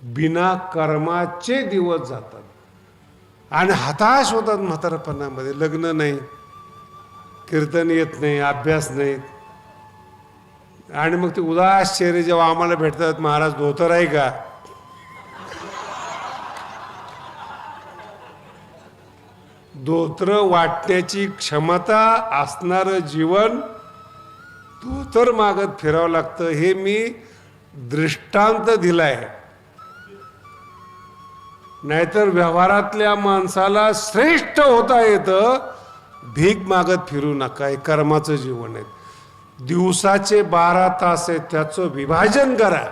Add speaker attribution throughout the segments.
Speaker 1: बिना कर्माचे दिवस जातात. आणि हताश होतात म्हातारपणामध्ये. लग्न नाही कीर्तन येत नाही अभ्यास नाहीत आणि मग ते उदास चेहरे जेव्हा आम्हाला भेटतात महाराज धोतर आहे का? धोत्र वाटण्याची क्षमता असणारं जीवन धोतर मागत फिरावं लागतं. हे मी दृष्टांत दिलाय. नाहीतर व्यवहारातल्या माणसाला श्रेष्ठ होता येतं. भीक मागत फिरू नका हे कर्माचं जीवन आहे. दिवसाचे बारा तास आहेत त्याचं विभाजन करा.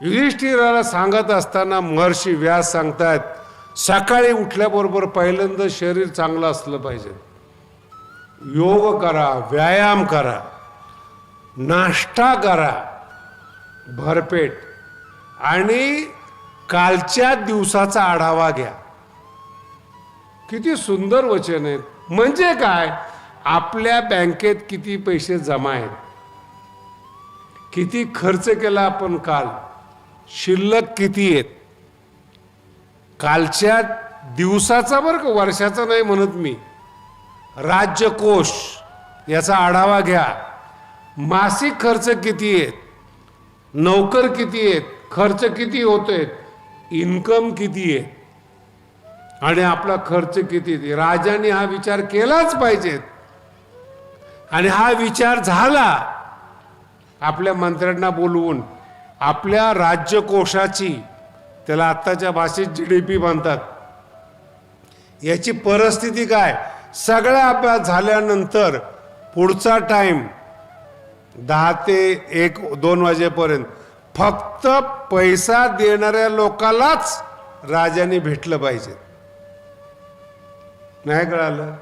Speaker 1: युधिष्ठिराला सांगत असताना महर्षी व्यास सांगतायत सकाळी उठल्याबरोबर पहिल्यांदा शरीर चांगलं असलं पाहिजे. योग करा व्यायाम करा नाश्ता करा भरपेट. आणि कालच्या दिवसाचा आढावा घ्या. किती सुंदर वचन आहेत. म्हणजे काय? आपल्या बँकेत किती पैसे जमा आहेत? किती खर्च केला आपण काल? शिल्लक किती आहेत? कालच्या दिवसाचा बरं का? वर्षाचा नाही म्हणत मी. राज्यकोष याचा आढावा घ्या. मासिक खर्च किती आहेत? नोकर किती आहेत? खर्च किती होतोय? इन्कम किती आहे? आणि आपला खर्च किती राजाने हा विचार केलाच पाहिजेत आणि हा विचार झाला आपल्या मंत्र्यांना बोलवून आपल्या राज्यकोशाची त्याला आत्ताच्या भाषेत जी डी पी म्हणतात. याची परिस्थिती काय? सगळा अभ्यास झाल्यानंतर पुढचा टाइम दहा ते एक दोन वाजेपर्यंत फक्त पैसा देणाऱ्या लोकालाच राजाने भेटलं पाहिजे. नाही कळालं?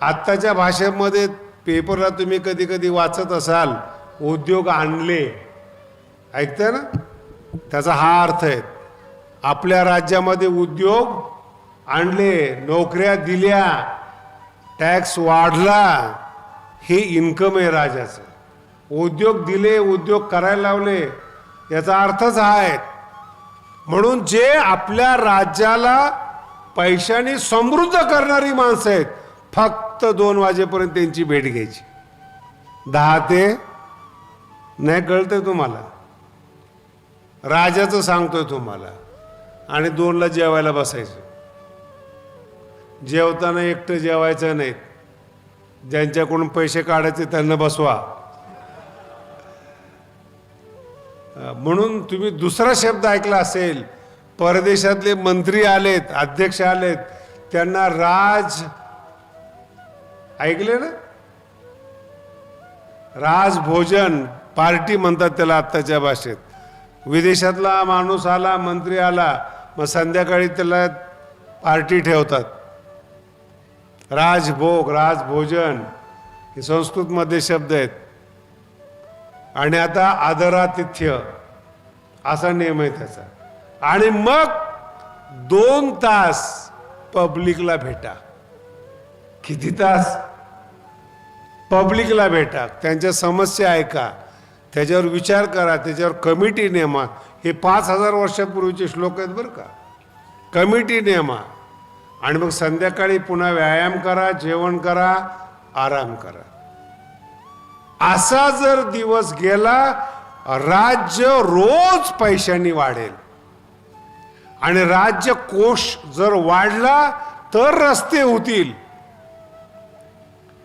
Speaker 1: आत्ताच्या भाषेमध्ये पेपरला तुम्ही कधी कधी वाचत असाल उद्योग आणले. ऐकताय ना? त्याचा हा अर्थ आहे. आपल्या राज्यामध्ये उद्योग आणले नोकऱ्या दिल्या टॅक्स वाढला हे इन्कम आहे राजाचं. उद्योग दिले उद्योग करायला लावले याचा अर्थच हा आहे. म्हणून जे आपल्या राज्याला पैशाने समृद्ध करणारी माणसं आहेत फक्त दोन वाजेपर्यंत त्यांची भेट घ्यायची. दहा ते नाही कळतंय तुम्हाला? राजाचं सांगतोय तुम्हाला. आणि दोनला जेवायला बसायचं. जेवताना एकटं जेवायचं नाही. ज्यांच्याकडून पैसे काढायचे त्यांना बसवा. म्हणून तुम्ही दुसरा शब्द ऐकला असेल परदेशातले मंत्री आलेत अध्यक्ष आलेत त्यांना राज ऐकले ना? राजभोजन पार्टी म्हणतात त्याला आत्ताच्या भाषेत. विदेशातला माणूस आला मंत्री आला मग संध्याकाळी त्याला पार्टी ठेवतात. राजभोग राजभोजन हे संस्कृतमध्ये शब्द आहेत. आणि आता आदरातिथ्य. असा नियम आहे त्याचा. आणि मग दोन तास पब्लिकला भेटा. किती तास? पब्लिकला भेटा. त्यांच्या समस्या ऐका. त्याच्यावर विचार करा. त्याच्यावर कमिटी नेमा. हे पाच हजार वर्षापूर्वीचे श्लोक आहेत बरं का. कमिटी नेमा. आणि मग संध्याकाळी पुन्हा व्यायाम करा जेवण करा आराम करा. असा जर दिवस गेला राज्य रोज पैशांनी वाढेल. आणि राज्य कोश जर वाढला तर रस्ते होतील.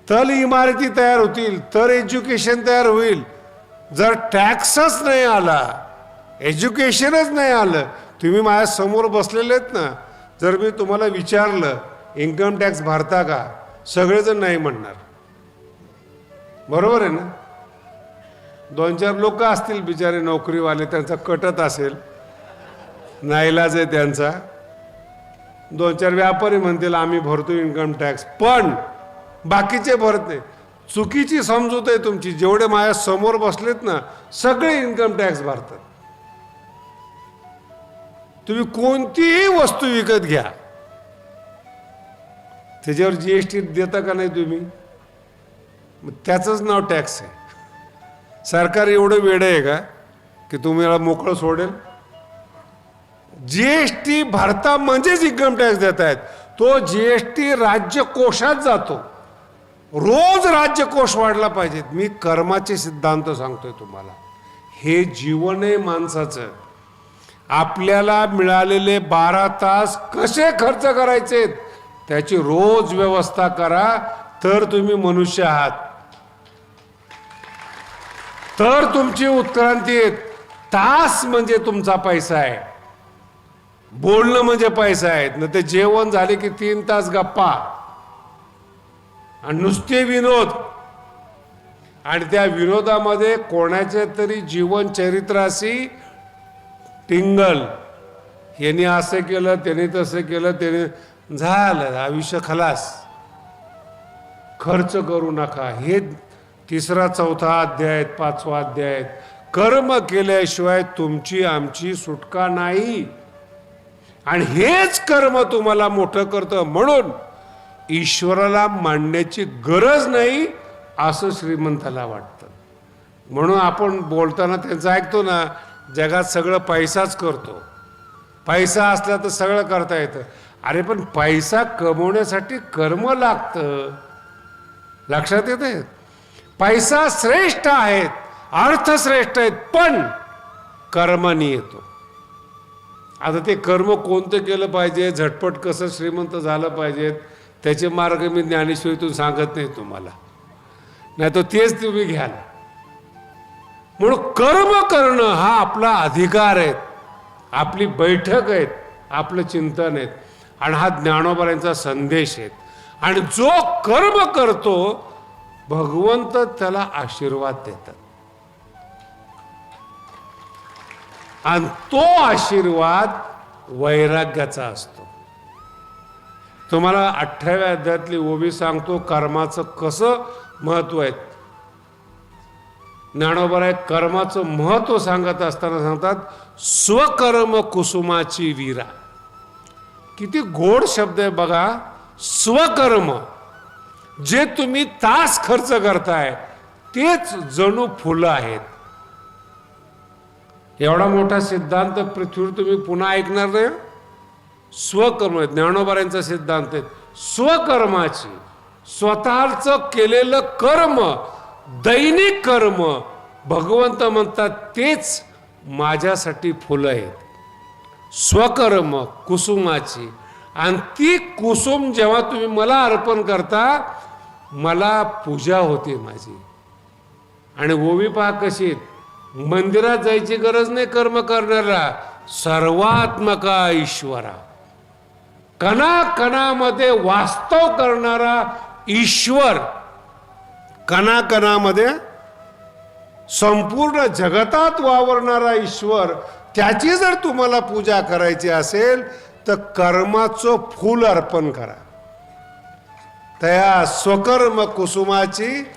Speaker 1: तर इमारती तयार होतील तर एज्युकेशन तयार होईल. जर टॅक्सच नाही आला एज्युकेशनच नाही आलं तुम्ही माझ्यासमोर बसलेले आहेत ना जर मी तुम्हाला विचारलं इन्कम टॅक्स भरता का? सगळेजण नाही म्हणणार. बरोबर आहे ना? दोन चार लोक असतील बिचारे नोकरीवाले त्यांचा कटत असेल. नाईलाज आहे त्यांचा. दोन चार व्यापारी म्हणतील आम्ही भरतो इन्कम टॅक्स पण बाकीचे भरत. नाही चुकीची समजूत आहे तुमची. जेवढे माझ्यासमोर बसलेत ना सगळे इन्कम टॅक्स भरतात. तुम्ही कोणतीही वस्तू विकत घ्या. त्याच्यावर जीएसटी देता का नाही तुम्ही? मग त्याचंच नाव टॅक्स आहे. सरकार एवढं वेड आहे का की तुम्हाला मोकळं सोडेल? जीएसटी भरता म्हणजेच इन्कम टॅक्स देत आहेत. तो जीएसटी टी कोशात जातो. रोज राज्यकोश वाढला पाहिजेत मी कर्माचे सिद्धांत सांगतोय तुम्हाला. हे जीवन आहे माणसाचं. आपल्याला मिळालेले बारा तास कसे खर्च करायचे? त्याची रोज व्यवस्था करा. तर तुम्ही मनुष्य आहात. तर तुमची उत्क्रांती तास म्हणजे तुमचा पैसा आहे. बोलणं म्हणजे पैसा आहे. न ते जेवण झाले की तीन तास गप्पा. आणि नुसते विनोद. आणि त्या विनोदामध्ये कोणाचे तरी जीवन चरित्राशी टिंगल. यांनी असं केलं त्याने तसं केलं त्याने झालं आयुष्य खलास. खर्च करू नका. हे तिसरा चौथा अध्याय आहेत पाचवा अध्याय. आहेत कर्म केल्याशिवाय तुमची आमची सुटका नाही. आणि हेच कर्म तुम्हाला मोठं करतं. म्हणून ईश्वराला मांडण्याची गरज नाही असं श्रीमंताला वाटतं. म्हणून आपण बोलताना त्यांचं ऐकतो ना जगात सगळं पैसाच करतो. पैसा असला तर सगळं करता येतं. अरे पण पैसा कमवण्यासाठी कर्म लागतं. लक्षात येते पैसा श्रेष्ठ आहेत अर्थ श्रेष्ठ आहेत पण कर्मानी येतो. आता ते कर्म कोणतं केलं पाहिजे झटपट कसं श्रीमंत झालं पाहिजेत त्याचे मार्ग मी ज्ञानेश्वरीतून सांगत नाही तुम्हाला. नाही तर तेच तुम्ही घ्याल. म्हणून कर्म करणं हा आपला अधिकार आहे. आपली बैठक आहेत आपलं चिंतन आहेत आणि हा ज्ञानोबऱ्यांचा संदेश आहे. आणि जो कर्म करतो भगवंत त्याला आशीर्वाद देतात. आणि तो आशीर्वाद वैराग्याचा असतो. तुम्हाला अठराव्या अध्यायातली ओबी सांगतो कर्माचं कसं महत्त्व आहे. ज्ञानोबराय कर्माचं महत्त्व सांगत असताना सांगतात स्वकर्म कुसुमाची वीरा. किती गोड शब्द आहे बघा स्वकर्म. जे तुम्ही तास खर्च करताय तेच जणू फुलं आहेत. एवढा मोठा सिद्धांत पृथ्वीवर तुम्ही पुन्हा ऐकणार नाही? स्वकर्म ज्ञानोबाऱ्यांचा सिद्धांत आहे. स्वकर्माची स्वतःचं केलेलं कर्म दैनिक कर्म भगवंत म्हणतात तेच माझ्यासाठी फुलं आहेत. स्वकर्म कुसुमाची. आणि ती कुसुम जेव्हा तुम्ही मला अर्पण करता मला पूजा होते माझी. आणि ओवी पहा कशी मंदिरात जायची गरज नाही कर्म करणारा सर्वात्मका ईश्वरा. कणा कणामध्ये वास्तव करणारा ईश्वर. कणा कणामध्ये संपूर्ण जगतात वावरणारा ईश्वर. त्याची जर तुम्हाला पूजा करायची असेल तर कर्माचं फूल अर्पण करा. त्या स्वकर्म कुसुमाची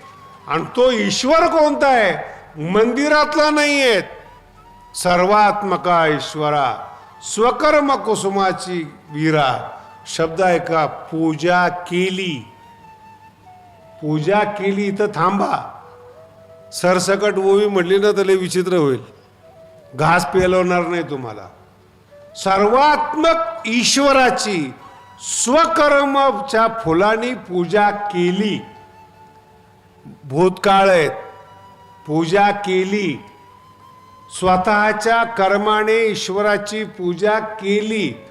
Speaker 1: आणि तो ईश्वर कोणता आहे? मंदिरातला नाही आहेत सर्वात्मका ईश्वरा स्वकर्म कुसुमाची वीरा. शब्द आहे का? पूजा केली. पूजा केली इथं थांबा. सरसकट ओवी म्हटली ना तर लय विचित्र होईल. घास पेलवणार नाही तुम्हाला. सर्वात्मक ईश्वराची स्वकर्मच्या फुलांनी पूजा केली. भूतकाळ आहेत. पूजा केली. स्वतःच्या कर्माने ईश्वराची पूजा केली.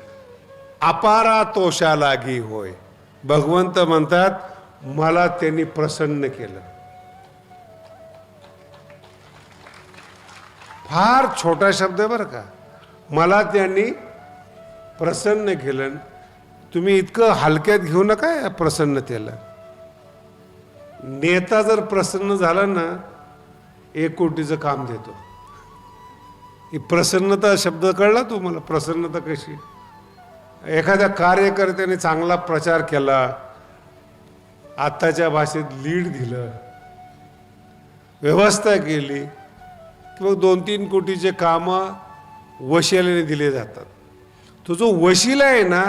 Speaker 1: अपारा तोषा लागी होय. भगवंत म्हणतात मला त्यांनी प्रसन्न केलं. फार छोटा शब्द आहे बरं का. मला त्यांनी प्रसन्न केलं. तुम्ही इतकं हलक्यात घेऊ नका या प्रसन्नतेला. नेता जर प्रसन्न झाला ना एक कोटीचं काम देतो. ही प्रसन्नता शब्द कळला तुम्हाला? प्रसन्नता कशी? एखाद्या कार्यकर्त्याने चांगला प्रचार केला आत्ताच्या भाषेत लीड दिलं व्यवस्था केली मग दोन तीन कोटीचे कामं वशिल्याने दिले जातात. तो जो वशिला आहे ना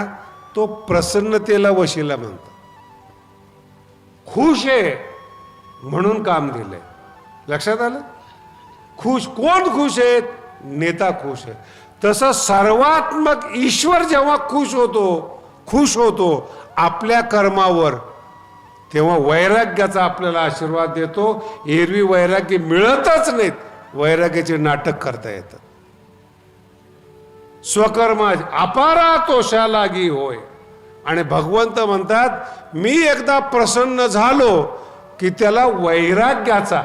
Speaker 1: तो प्रसन्नतेला वशिला म्हणतो. खुश आहे म्हणून काम दिलंय. लक्षात आलं? खुश कोण खुश आहेत नेता खुश आहे. तसं सर्वात्मक ईश्वर जेव्हा खुश होतो खुश होतो आपल्या कर्मावर तेव्हा वैराग्याचा आपल्याला आशीर्वाद देतो. एरवी वैराग्य मिळतच नाहीत. वैराग्याचे नाटक करता येतात. स्वकर्मा अपारा तोषा लागी होय. आणि भगवंत म्हणतात मी एकदा प्रसन्न झालो की त्याला वैराग्याचा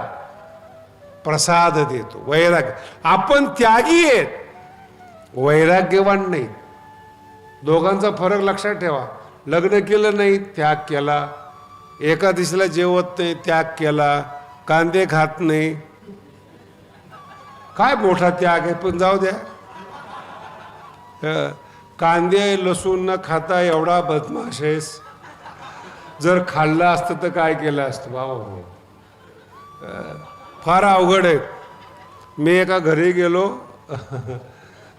Speaker 1: प्रसाद देतो. वैराग्य. आपण त्यागी आहेत. वैराग्यवान नाही दोघांचा फरक लक्षात ठेवा. लग्न केलं नाही त्याग केला. एका दिवशीला जेवत नाही त्याग केला. कांदे खात नाही. काय मोठा त्याग आहे पण जाऊ द्या. कांदे लसूण न खाता एवढा बदमाश आहेस. जर खाल्लं असतं तर काय केलं असतं? बाबा हो फार अवघड आहे. मी एका घरी गेलो.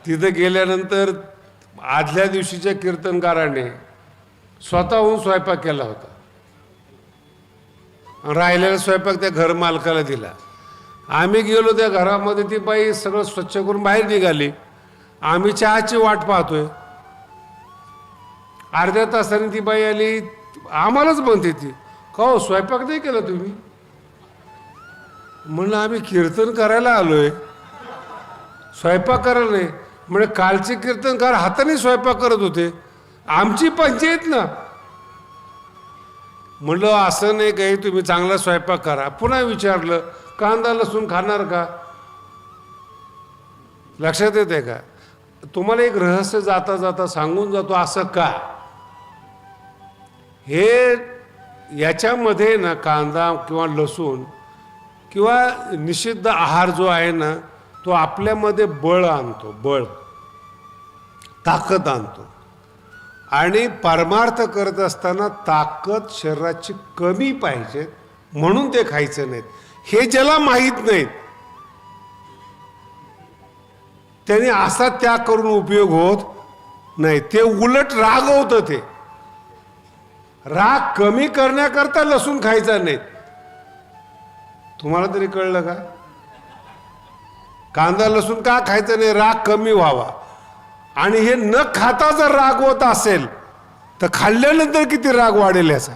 Speaker 1: तिथं गेल्यानंतर आदल्या दिवशीच्या कीर्तनकाराने स्वतःहून स्वयंपाक केला होता. राहिलेला स्वयंपाक त्या घर मालकाला दिला. आम्ही गेलो त्या घरामध्ये ती बाई सगळं स्वच्छ करून बाहेर निघाली. आम्ही चहाची वाट पाहतोय. अर्ध्या तासाने ती बाई आली आम्हालाच म्हणते ती का हो स्वयंपाक नाही केला तुम्ही? म्हणलं आम्ही कीर्तन करायला आलोय. स्वयंपाक करायला नाही. म्हणजे कालचे कीर्तनकार हाताने स्वयंपाक करत होते. आमची पंचायत ना. म्हणलं असं नाही काही तुम्ही चांगला स्वयंपाक करा. पुन्हा विचारलं कांदा लसूण खाणार का? लक्षात येते का? तुम्हाला एक रहस्य जाता जाता सांगून जातो असं का? हे याच्यामध्ये ना कांदा किंवा लसूण किंवा निषिद्ध आहार जो आहे ना तो आपल्यामध्ये बळ आणतो बळ. ताकद आणतो. आणि परमार्थ करत असताना ताकद शरीराची कमी पाहिजे म्हणून ते खायचं नाहीत. हे ज्याला माहीत नाहीत त्याने असा त्याग करून उपयोग होत नाही. ते उलट रागवतं ते. राग कमी करण्याकरता लसूण खायचा नाही तुम्हाला तरी कळलं का? कांदा लसूण का खायचा नाही? राग कमी व्हावा. आणि हे न खाता जर राग होत असेल तर खाल्ल्यानंतर किती राग वाढेल याचा?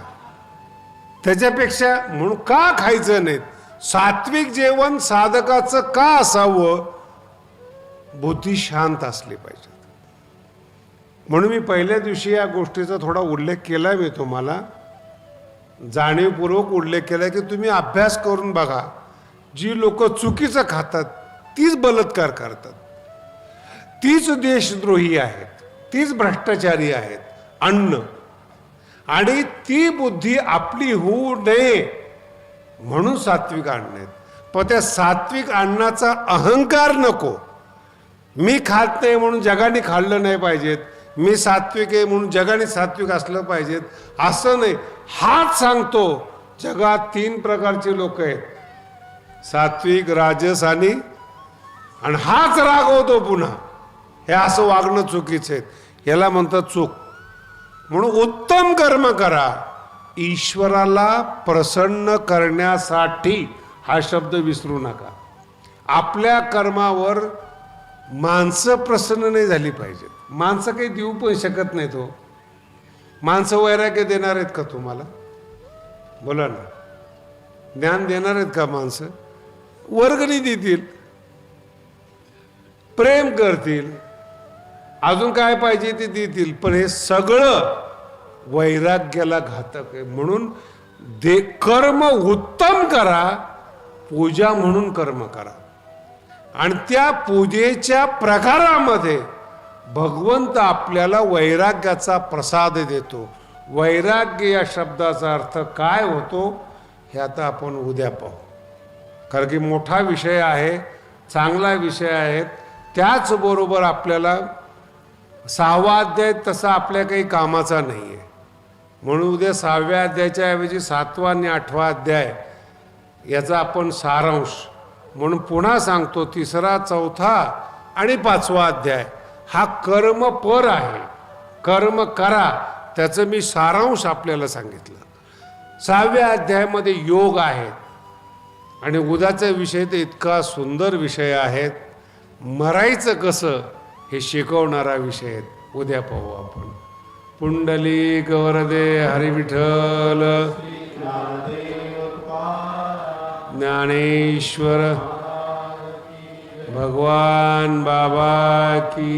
Speaker 1: त्याच्यापेक्षा म्हणून का खायचं नाही सात्विक जेवण साधकाचं का असावं? बुद्धी शांत असली पाहिजे. म्हणून मी पहिल्या दिवशी या गोष्टीचा थोडा उल्लेख केला मी तुम्हाला. जाणीवपूर्वक उल्लेख केला की तुम्ही अभ्यास करून बघा. जी लोक चुकीचं खातात तीच बलात्कार करतात. तीच देशद्रोही आहेत तीच भ्रष्टाचारी आहेत अन्न. आणि ती बुद्धी आपली होऊ नये म्हणून सात्विक अन्न आहेत. पण त्या सात्विक अन्नाचा अहंकार नको. मी खात नाही म्हणून जगाने खाल्लं नाही पाहिजेत. मी सात्विक आहे म्हणून जगाने सात्विक असलं पाहिजेत. असं नाही. हाच सांगतो. जगात तीन प्रकारचे लोक आहेत. सात्विक राजस आणि आणि हाच रागवतो पुन्हा. हे असं वागणं चुकीचं आहे. याला म्हणतात चूक. म्हणून उत्तम कर्म करा. ईश्वराला प्रसन्न करण्यासाठी हा शब्द विसरू नका. आपल्या कर्मावर माणसं प्रसन्न नाही झाली पाहिजेत. माणसं काही देऊ पण शकत नाही तो हो. माणसं वैराग्य देणार आहेत का तुम्हाला? बोला ना. ज्ञान देणार आहेत का माणसं? वर्गणी देतील. प्रेम करतील. अजून काय पाहिजे ते देतील. पण हे सगळं वैराग्याला घातक आहे. म्हणून दे कर्म उत्तम करा पूजा म्हणून कर्म करा. आणि त्या पूजेच्या प्रकारामध्ये भगवंत आपल्याला वैराग्याचा प्रसाद देतो. वैराग्य या शब्दाचा अर्थ काय होतो हे आता आपण उद्या पाहू. कारण की मोठा विषय आहे चांगला विषय आहे त्याचबरोबर आपल्याला सहावा अध्याय तसा आपल्या काही कामाचा नाही आहे म्हणून उद्या सहाव्या अध्यायाच्या ऐवजी सातवा आणि आठवा अध्याय याचा आपण सारांश म्हणून पुन्हा सांगतो तिसरा चौथा आणि पाचवा अध्याय. हा कर्म पर आहे. कर्म करा. त्याचं मी सारांश आपल्याला सांगितलं. सहाव्या अध्यायामध्ये योग आहेत आणि उद्याचा विषय तर इतका सुंदर विषय आहेत मरायचं कसं हे शिकवणारा विषय आहेत उद्या पाहू आपण. पुंडली गवरदे हरिविठल ज्ञानेश्वर। भगवान बाबा की